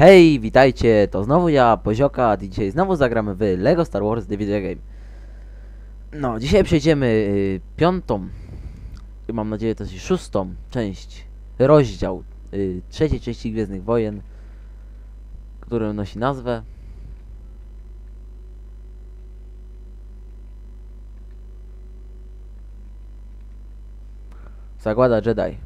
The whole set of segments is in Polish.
Hej, witajcie, to znowu ja, Pozioka, dzisiaj znowu zagramy w LEGO Star Wars The Video Game. No, dzisiaj przejdziemy y, piątą, i mam nadzieję też i szóstą część, rozdział y, trzeciej części Gwiezdnych Wojen, który nosi nazwę Zagłada Jedi.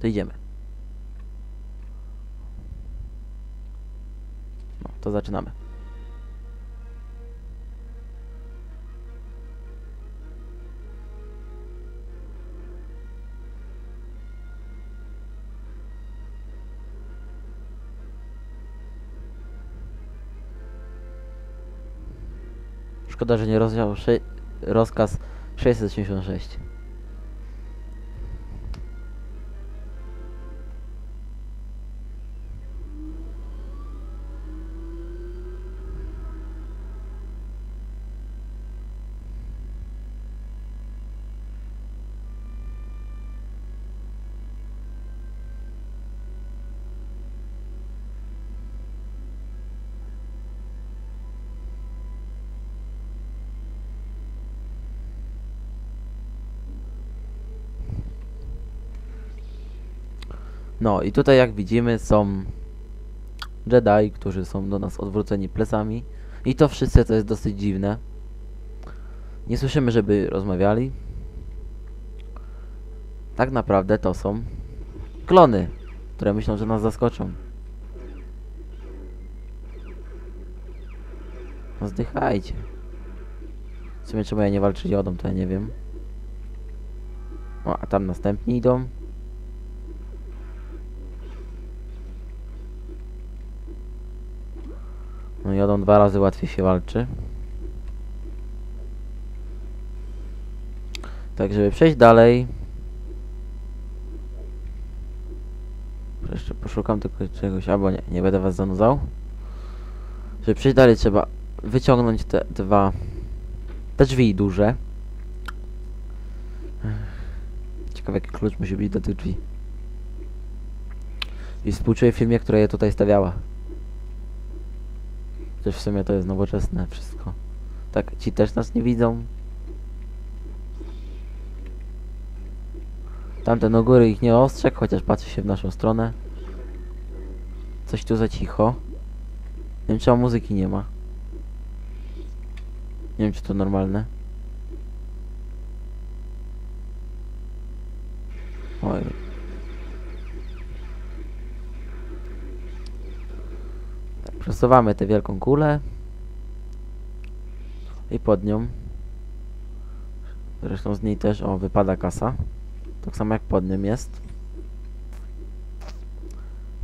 To idziemy. To zaczynamy. Szkoda, że nie rozdział rozkaz 686. No i tutaj jak widzimy są Jedi, którzy są do nas odwróceni plecami. I to wszyscy, co jest dosyć dziwne. Nie słyszymy, żeby rozmawiali. Tak naprawdę to są klony, które myślą, że nas zaskoczą. No zdychajcie. W sumie czemu ja nie walczyć jodą, to ja nie wiem. O, a tam następni idą. No jodą dwa razy łatwiej się walczy. Tak, żeby przejść dalej. Jeszcze poszukam tylko czegoś, albo nie, nie będę was zanudzał. Żeby przejść dalej trzeba wyciągnąć te dwa te drzwi duże. Ciekawe jaki klucz musi być do tych drzwi. I współczuję firmie, która je tutaj stawiała. Też w sumie to jest nowoczesne wszystko. Tak, ci też nas nie widzą. Tamten u góry ich nie ostrzegł, chociaż patrzy się w naszą stronę. Coś tu za cicho. Nie wiem, czemu muzyki nie ma. Nie wiem, czy to normalne. Oj. Przesuwamy tę wielką kulę. I pod nią. Zresztą z niej też, o, wypada kasa. Tak samo jak pod nim jest.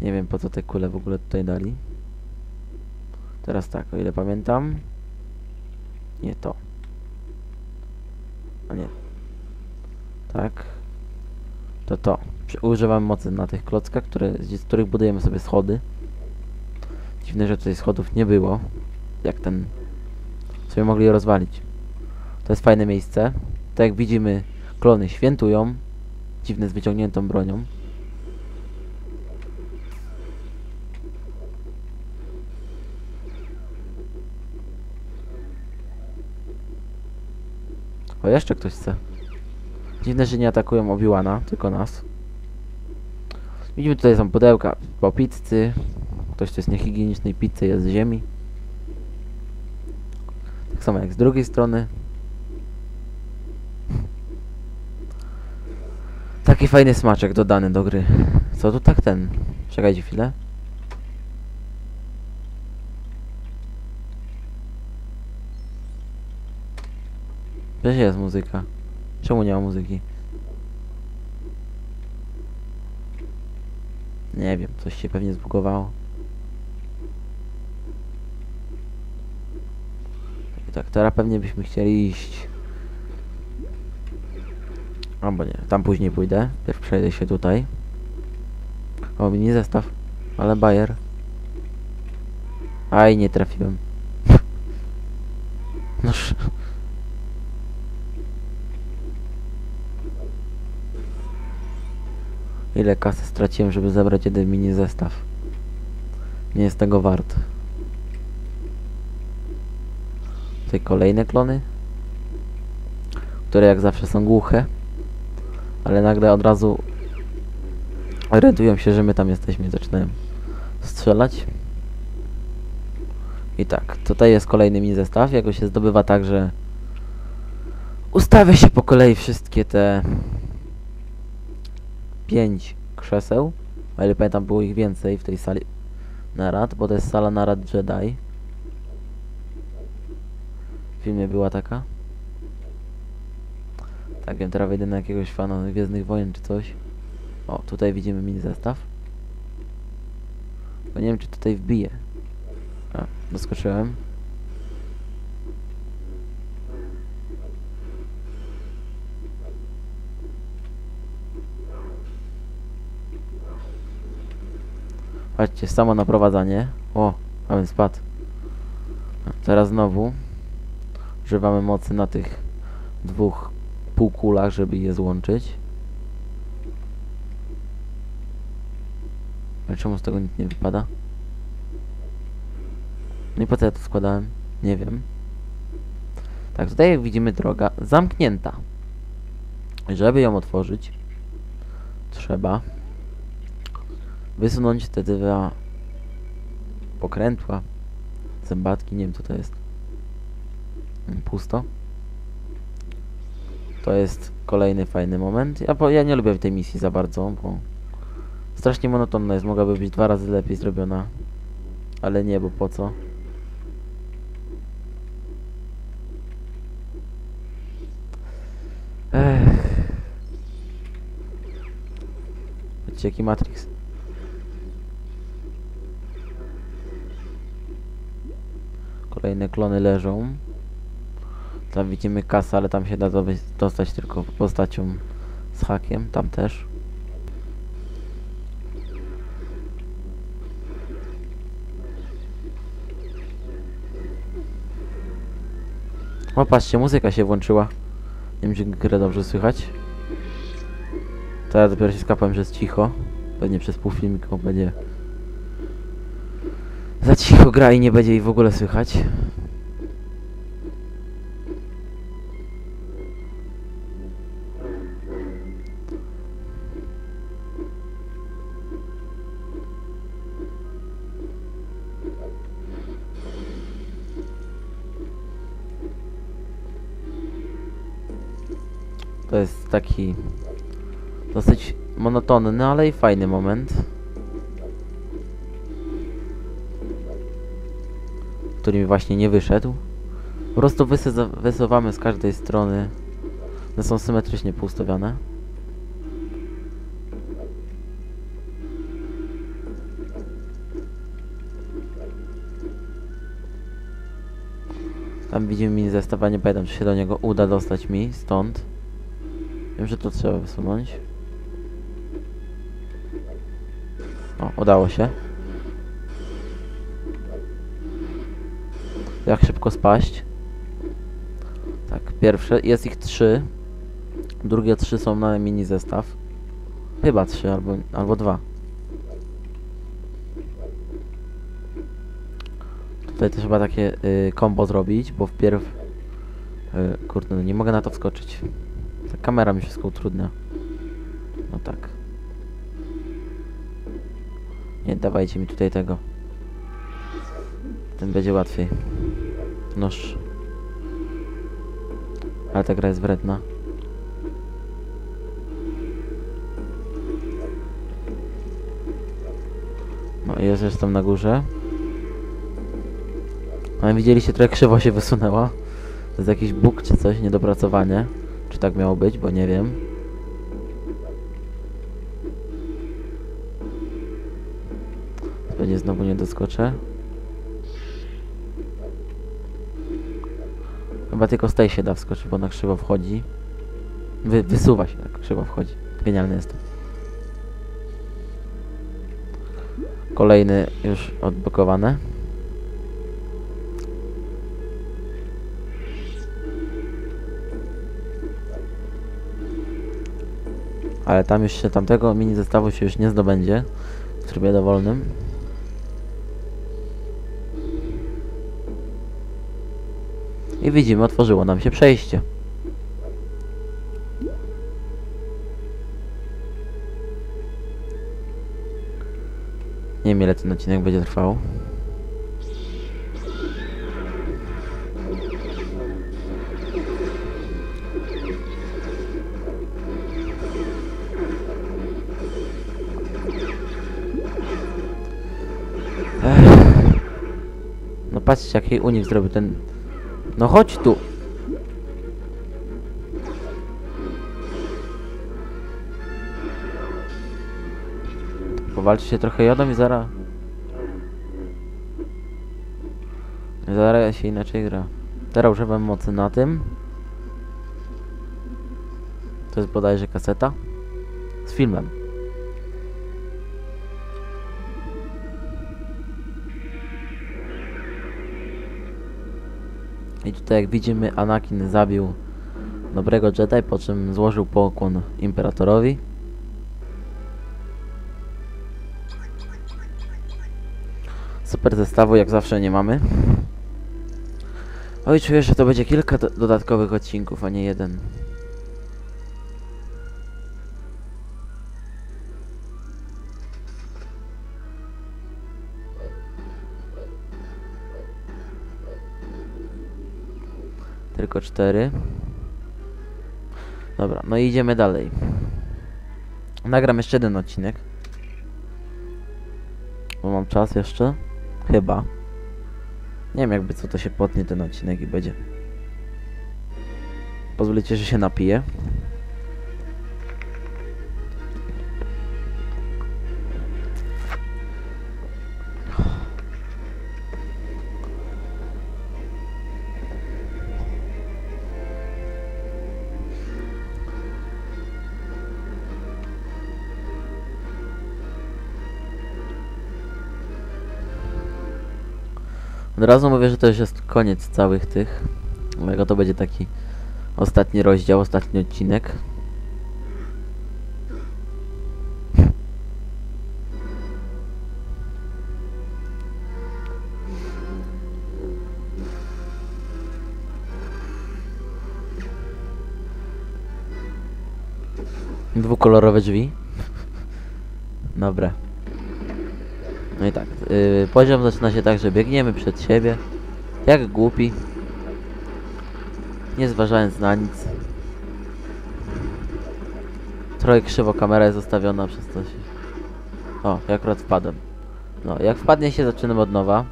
Nie wiem po co te kule w ogóle tutaj dali. Teraz tak, o ile pamiętam. Nie to. A nie. Tak. To to. Używam mocy na tych klockach, które, z których budujemy sobie schody. Dziwne, że tutaj schodów nie było. Jak ten... Sobie mogli rozwalić. To jest fajne miejsce. Tak jak widzimy, klony świętują. Dziwne z wyciągniętą bronią. O, jeszcze ktoś chce. Dziwne, że nie atakują Obi-Wana, tylko nas. Widzimy tutaj są pudełka po pizzy. Ktoś, kto jest niehigienicznej pizzy jest z ziemi. Tak samo jak z drugiej strony. Taki fajny smaczek dodany do gry. Co tu tak ten? Czekajcie chwilę. Gdzie jest muzyka? Czemu nie ma muzyki? Nie wiem, coś się pewnie zbugowało. Tak, teraz pewnie byśmy chcieli iść. Albo nie, tam później pójdę. Pierw przejdę się tutaj. O, mini zestaw. Ale bajer. Aj, nie trafiłem. Noż. Ile kasy straciłem, żeby zebrać jeden mini zestaw. Nie jest tego wart. Tutaj kolejne klony. Które jak zawsze są głuche. Ale nagle od razu orientują się, że my tam jesteśmy i zaczynają strzelać. I tak, tutaj jest kolejny mini zestaw. Jego się zdobywa tak, że ustawia się po kolei wszystkie te pięć krzeseł. O ile pamiętam, było ich więcej w tej sali narad, bo to jest sala narad Jedi. Filmie była taka. Tak wiem, teraz wejdę na jakiegoś fana Gwiezdnych Wojen czy coś. O, tutaj widzimy mini zestaw. Bo nie wiem, czy tutaj wbije. A, doskoczyłem. Patrzcie, samo naprowadzanie. O, więc spadł. Teraz znowu używamy mocy na tych dwóch półkulach, żeby je złączyć. Ale czemu z tego nic nie wypada? No i po co ja to składałem? Nie wiem. Tak, tutaj jak widzimy droga zamknięta. Żeby ją otworzyć, trzeba wysunąć te dwa pokrętła, zębatki, nie wiem co to jest. Pusto. To jest kolejny fajny moment. Ja, po, ja nie lubię tej misji za bardzo, bo strasznie monotonna jest. Mogłaby być dwa razy lepiej zrobiona. Ale nie, bo po co? Ech. Jaki Matrix. Kolejne klony leżą. Tam widzimy kasę, ale tam się da dostać tylko postacią z hakiem. Tam też. O, patrzcie, muzyka się włączyła. Nie wiem, czy grę dobrze słychać. Ja dopiero się skapałem, że jest cicho. Pewnie przez pół filmiku będzie... Za cicho gra i nie będzie jej w ogóle słychać. To jest taki dosyć monotonny, ale i fajny moment. Który mi właśnie nie wyszedł. Po prostu wysuwamy z każdej strony. One są symetrycznie poustawione. Tam widzimy mini zestaw, nie pamiętam czy się do niego uda dostać mi stąd. Wiem, że to trzeba wysunąć. O, udało się. Jak szybko spaść? Tak, pierwsze, jest ich trzy. Drugie trzy są na mini zestaw. Chyba trzy albo, albo dwa. Tutaj też trzeba takie y, combo zrobić, bo wpierw... Y, kurde, no nie mogę na to wskoczyć. Ta kamera mi wszystko utrudnia. No tak. Nie dawajcie mi tutaj tego. Ten będzie łatwiej. Noż. Ale ta gra jest wredna. No i jest jestem na górze. No widzieliście, trochę krzywo się wysunęła. To jest jakiś bóg czy coś, niedopracowanie. Czy tak miało być, bo nie wiem. Pewnie znowu nie doskoczę. Chyba tylko z tej się da wskoczyć, bo ona krzywo wchodzi. Wy, wysuwa się tak, krzywo wchodzi. Genialny jest to. Kolejny już odblokowany. Ale tam już się tamtego mini zestawu się już nie zdobędzie w trybie dowolnym. I widzimy, otworzyło nam się przejście. Nie wiem ile ten odcinek będzie trwał. Patrzcie jaki unik zrobił ten... No chodź tu! Powalczy się trochę jodą i zaraz... Zaraz się inaczej gra. Teraz używam mocy na tym. To jest bodajże kaseta. Z filmem. I tutaj jak widzimy Anakin zabił dobrego Jedi, po czym złożył pokłon Imperatorowi. Super zestawu jak zawsze nie mamy. Oj, czuję, że to będzie kilka do dodatkowych odcinków, a nie jeden. Tylko cztery. Dobra, no i idziemy dalej. Nagram jeszcze jeden odcinek. Bo mam czas jeszcze. Chyba. Nie wiem jakby co to się potnie ten odcinek i będzie. Pozwolicie, że się napiję. Od razu mówię, że to już jest koniec całych tych. Mojego to będzie taki ostatni rozdział, ostatni odcinek. Dwukolorowe drzwi. Dobra. No i tak, yy, poziom zaczyna się tak, że biegniemy przed siebie, jak głupi, nie zważając na nic. Trochę krzywo kamera jest zostawiona przez się... O, ja akurat wpadłem. No, jak wpadnie się, zaczynamy od nowa.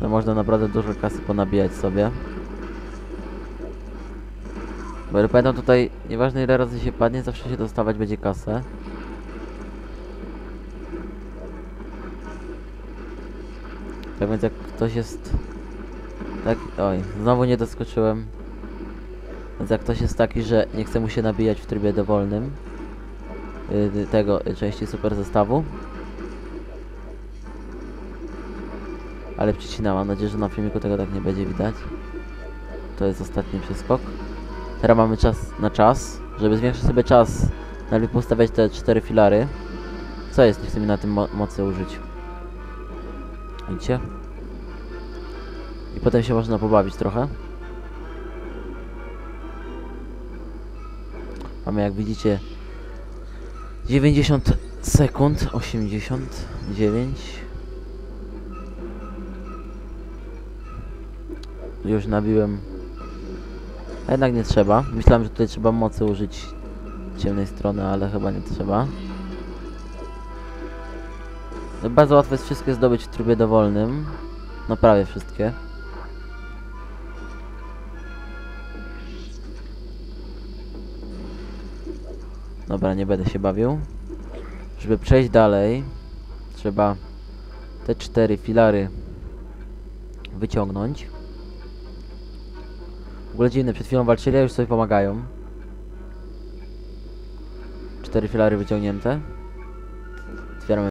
To można naprawdę dużo kasy ponabijać sobie. Bo jak pamiętam tutaj, nieważne ile razy się padnie, zawsze się dostawać będzie kasę. Tak więc jak ktoś jest... Tak, oj, znowu nie doskoczyłem. Więc jak ktoś jest taki, że nie chce mu się nabijać w trybie dowolnym yy, tego y, części super zestawu. Ale przycinam, mam nadzieję, że na filmiku tego tak nie będzie widać. To jest ostatni przeskok. Teraz mamy czas na czas. Żeby zwiększyć sobie czas, najlepiej postawiać te cztery filary. Co jest, nie chcę mi na tym mo mocy użyć. Widzicie? I potem się można pobawić trochę. Mamy jak widzicie 90 sekund, 89 Już nabiłem A jednak nie trzeba Myślałem, że tutaj trzeba mocy użyć ciemnej strony, ale chyba nie trzeba bardzo łatwo jest wszystkie zdobyć w trybie dowolnym. No prawie wszystkie. Dobra, nie będę się bawił. Żeby przejść dalej, trzeba te cztery filary wyciągnąć. W ogóle dziwne, przed chwilą walczyli, a już sobie pomagają. Cztery filary wyciągnięte. Otwieramy